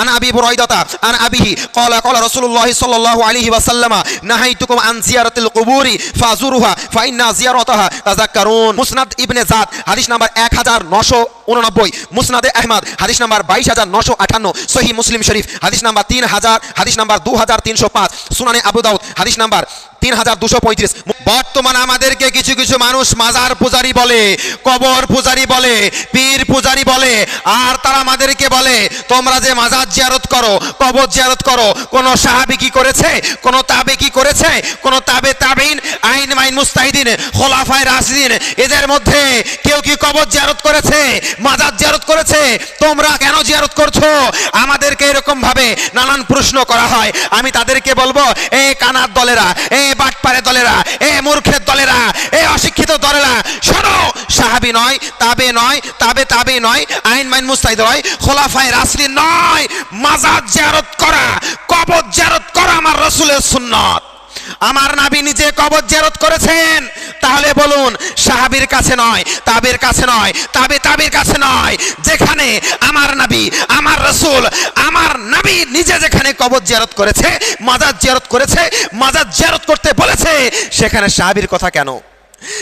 আন আবি বুরাইদাতা আন আবিহি, ক্বালা ক্বালা রাসূলুল্লাহ সাল্লাল্লাহু আলাইহি ওয়াসাল্লাম, নাহাইতুকুম আন জিয়ারাতিল কুবুরি ফাজুরুহা ফাইন্না জিয়ারাতাহা তাযাক্কারুন। মুসনাদ ইবনে জাদ হাদিস নাম্বার 1989 মুসনাদে আহমদ, হাদিস নাম্বার 22958 সহিহ মুসলিম শরীফ, হাদিস নাম্বার 3000 হাদিস নাম্বার 2305 সুনানে আবু দাউদ, হাদিস নাম্বার তিন হাজার দুশো পঁয়ত্রিশ। বর্তমান আমাদেরকে কিছু কিছু মানুষ মাজার পূজারি বলে, কবর পূজারি বলে, পীর পূজারি বলে, আর তারা আমাদেরকে বলে, তোমরা যে মাজার জিয়ারত করো, কবর জিয়ারত করো, কোন সাহাবি কি করেছে? কোন তাবে কি করেছে? কোন তাবে তাবিন, আইন মাইন মুস্তাহিদিন, খোলাফায় রাশিদিন, এদের মধ্যে কেউ কি কবর জিয়ারত করেছে? মাজার জিয়ারত করেছে? তোমরা কেন জিয়ারত করছ? আমাদেরকে এরকম ভাবে নানান প্রশ্ন করা হয়। আমি তাদেরকে বলব, এ কানার দলেরা, এ বাটপারে দলেরা, এ মূর্খের দলেরা, এ অশিক্ষিত দলেরা। শোনো, সাহাবি নয়, তাবে নয়, তাবে তাবে নয়, আইন মাইন মুস্তাহিদ নয় খোলাফায় রাসলি নয়, মাজার জিয়ারত করা, কবর জিয়ারত করা আমার রসুলের সুন্নত। আমার নাবি নিজে কবর জিয়ারত করেছেন বলুন, সাহাবির কাছে নয়, তাবের কাছে নয়, তাবে তাবির কাছে নয়। যেখানে আমার নাবি, আমার রসুল, আমার নাবি নিজে যেখানে কবর জিয়ারত করেছে, মাজার জিয়ারত করেছে, মাজার জিয়ারত করতে বলেছে, সেখানে সাহাবির কথা কেন?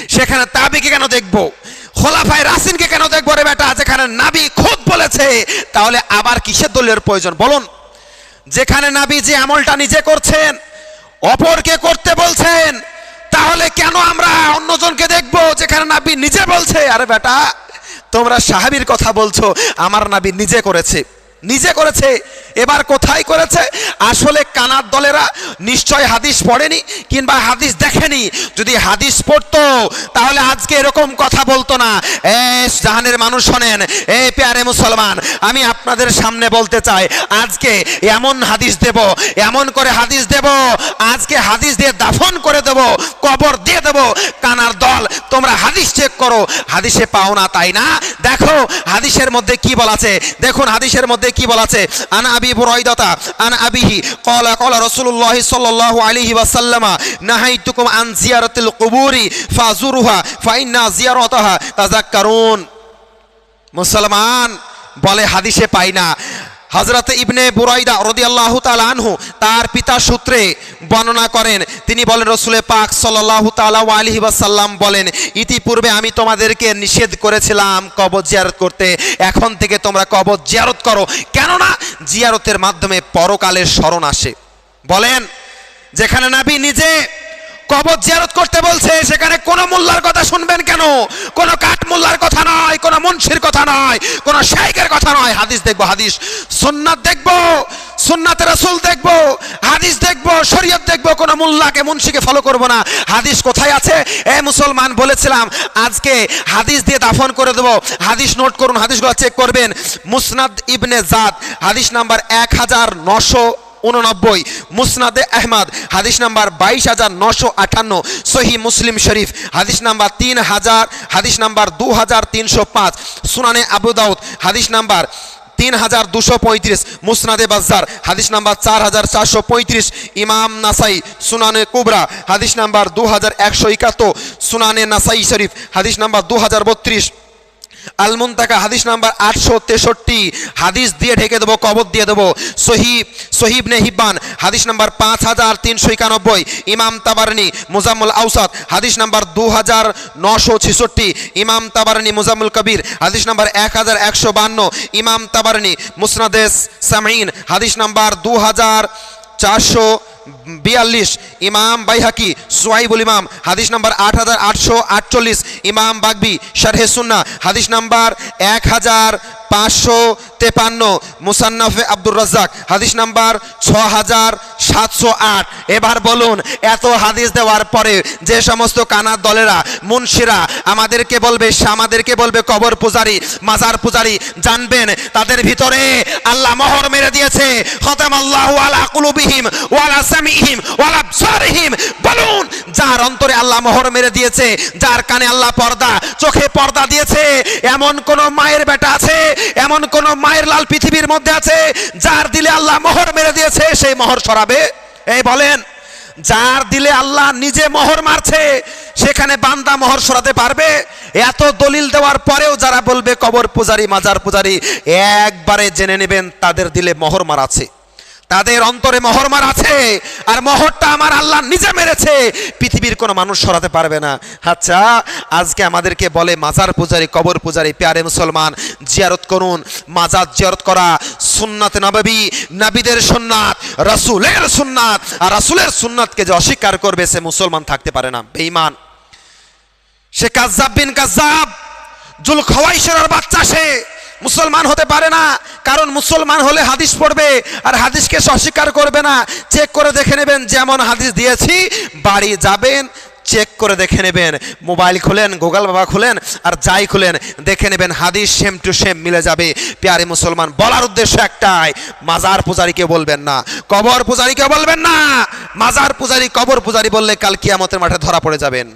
সেখানে তাবিকে কেন দেখব? খোলাফায় রাসিনকে কেন দেখব রে বেটা? যেখানে নাবি খোদ বলেছে, তাহলে আবার কিসের দলের প্রয়োজন? বলুন। যেখানে নাবি যে আমলটা নিজে করছেন, অপরকে করতে বলছেন তাহলে কেন আমরা অন্যজনকে দেখব যেখানে নাবি নিজে বলছে, আরে বেটা, তোমরা সাহাবির কথা বলছো, আমার নাবি নিজে করেছে। নিজে করেছে। এবার কোথায় করেছে? আসলে কানার দলেরা নিশ্চয় হাদিস পড়েনি কিংবা হাদিস দেখেনি। যদি হাদিস পড়তো, তাহলে আজকে এরকম কথা বলতো না। এ, জাহানের মানুষ শোনেন, এ, পেয়ারে মুসলমান, আমি আপনাদের সামনে বলতে চাই, আজকে এমন হাদিস দেব, এমন করে হাদিস দেব, আজকে হাদিস দিয়ে দাফন করে দেব, কবর দিয়ে দেব, কানার দল, তোমরা হাদিস চেক করো। হাদিসে পাও না, তাই না? দেখো, হাদিসের মধ্যে কি বলা আছে দেখুন, হাদিসের মধ্যে কি বলা আছে আনা আবি বুরাইদাতা আন আবিহি, ক্বালা ক্বালা রাসূলুল্লাহ সাল্লাল্লাহু আলাইহি ওয়াসাল্লাম, নাহাইতুকুম আন জিয়ারাতিল কুবুরি ফাজুরুহা ফাইন্না জিয়ারাতাহা তাযাক্কারুন। মুসলমান বলে হাদিসে পাই না। হজরত ইবনে বুরাইদা রদিয়াল্লাহু তাআলা আনহু তার পিতা সূত্রে বর্ণনা করেন। তিনি বলেন রসুলে পাক সাল্লাল্লাহু তাআলা আলাইহি ওয়াসাল্লাম বলেন, ইতিপূর্বে আমি তোমাদেরকে নিষেধ করেছিলাম কবর জিয়ারত করতে। এখন থেকে তোমরা কবর জিয়ারত করো। কেননা জিয়ারতের মাধ্যমে পরকালের স্মরণ আসে। বলেন, যেখানে নাবি নিজে কবর জিয়ারত করতে বলছে, সেখানে কোন মোল্লার কথা শুনবেন কেন? কোন কাঠ মোল্লার কথা নয়, কোন মুন্সির কথা নয়, কোন শাইকের কথা নয়। হাদিস দেখব, হাদিস। সুন্নাত দেখব সুন্নাতে রাসূল দেখব, হাদিস দেখব, শরীয়ত দেখব, কোন মোল্লাকে, মুন্সিকে ফলো করব না। হাদিস কোথায় আছে? এ মুসলমান, বলেছিলাম, আজকে হাদিস দিয়ে দাফন করে দেবো। হাদিস নোট করুন, হাদিসগুলো চেক করবেন। মুসনাদ ইবনে জাদ, হাদিস নাম্বার এক হাজার নশো উননব্বই, মুসনাদে আহমদ, হাদিস নাম্বার বাইশ হাজার নশো আটান্ন, সহি মুসলিম শরীফ, হাদিস নাম্বার তিন হাজার, হাদিস নাম্বার দু হাজার তিনশো পাঁচ, সুনানে আবু দাউদ, হাদিস নাম্বার তিন হাজার দুশো পঁয়ত্রিশ, মুসনাদে বাজার হাদিস নাম্বার চার হাজার চারশো পঁয়ত্রিশ, ইমাম নাসাই, সুনানে কুবরা, হাদিস নাম্বার দু হাজার একশো একাত্তর, সুনানে নাসাই শরীফ, হাদিস নাম্বার দু হাজার বত্রিশ। আলমুন্তাকা, হাদিস নাম্বার আটশো তেষট্টি। হাদিস দিয়ে ঢেকে দেবো, কবর দিয়ে দেবো। সহিব সহিব নে হিব্বান, হাদিস নাম্বার পাঁচ হাজার তিনশো একানব্বই। ইমাম তাবারনি, মুজাম্মুল আউসাদ হাদিস নাম্বার দু হাজার নশো ছেষট্টি। ইমাম তাবারনি, মুজাম্মুল কবির, হাদিস নাম্বার এক হাজার একশো বান্ন। ইমাম তাবারনি মুসনাদেস সামিন হাদিস নাম্বার দু হাজার চারশো বিয়াল্লিশ, ইমাম বাইহাকি, সোয়াইবুল ইমাম, হাদিস নাম্বার আট হাজার আটশো আটচল্লিশ, ইমাম বাগবি, শারহে সুন্না হাদিস নাম্বার এক হাজার পাঁচশো তেপান্ন। মুসান্নাফে আব্দুর রাজ্জাক, হাদিস নাম্বার ছ হাজার সাতশো আট। এবার বলুন, এত হাদিস দেওয়ার পরে যে সমস্ত কানার দলেরা মুন্সিরা আমাদেরকে বলবে সে আমাদেরকে বলবে, কবর পূজারি, মাজার পূজারি, জানবেন, তাদের ভিতরে আল্লাহ মোহর মেরে দিয়েছে। খতাম আল্লাহ আলা কুলুবিহিম, ওয়ালা সামিহিম ওয়ালা আবসারিহিম। বলুন যার অন্তরে আল্লাহ মোহর মেরে দিয়েছে, যার কানে আল্লাহ পর্দা, চোখে পর্দা দিয়েছে। এমন কোন মায়ের বেটা আছে, এমন কোন মায়ের লাল পৃথিবীর মধ্যে আছে, যার দিলে আল্লাহ মোহর মেরে দিয়েছে, সেই মোহর সরাবে। এই বলেন, যার দিলে আল্লাহ নিজে মোহর মারছে, সেখানে বান্দা মোহর সরাতে পারবে। এত দলিল দেওয়ার পরেও যারা বলবে, কবর পূজারি, মাজার পূজারি, একবারে জেনে নেবেন, তাদের দিলে মোহর মার আছে। তাদের অন্তরে মহরমার আছে। আর মহরটা আমার আল্লাহ নিজে মেরেছে। পৃথিবীর কোনো মানুষ সরাতে পারবে না। আচ্ছা আজকে আমাদেরকে বলে মাজার পূজারি, কবর পূজারি, প্যারে মুসলমান, জিয়ারত করুন। মাজার জিয়ারত করা সুন্নাত নববী, নাবিদের সুন্নাত, রাসুলের সুন্নাত। আর রাসূলের সুন্নাতকে যে অস্বীকার করবে, সে মুসলমান থাকতে পারে না। বেঈমান। সে কাজ্জাব বিন কাজ্জাব জুল খওয়াইশরের বাচ্চা সে। মুসলমান হতে পারে না। কারণ মুসলমান হলে হাদিস পড়বে, আর হাদিসকে অস্বীকার করবে না। চেক করে দেখে নেবেন, যেমন হাদিস দিয়েছি, বাড়ি যাবেন, চেক করে দেখে নেবেন। মোবাইল খুলেন, গুগল বাবা খুলেন, আর যাই খুলেন, দেখে নেবেন হাদিস সেম টু সেম মিলে যাবে। প্যারে মুসলমান, বলার উদ্দেশ্য একটাই, মাজার পূজারীকে বলবেন না। কবর পূজারীকে বলবেন না। মাজার পূজারী, কবর পূজারী বললে কাল কিয়ামতের মাঠে ধরা পড়ে যাবেন।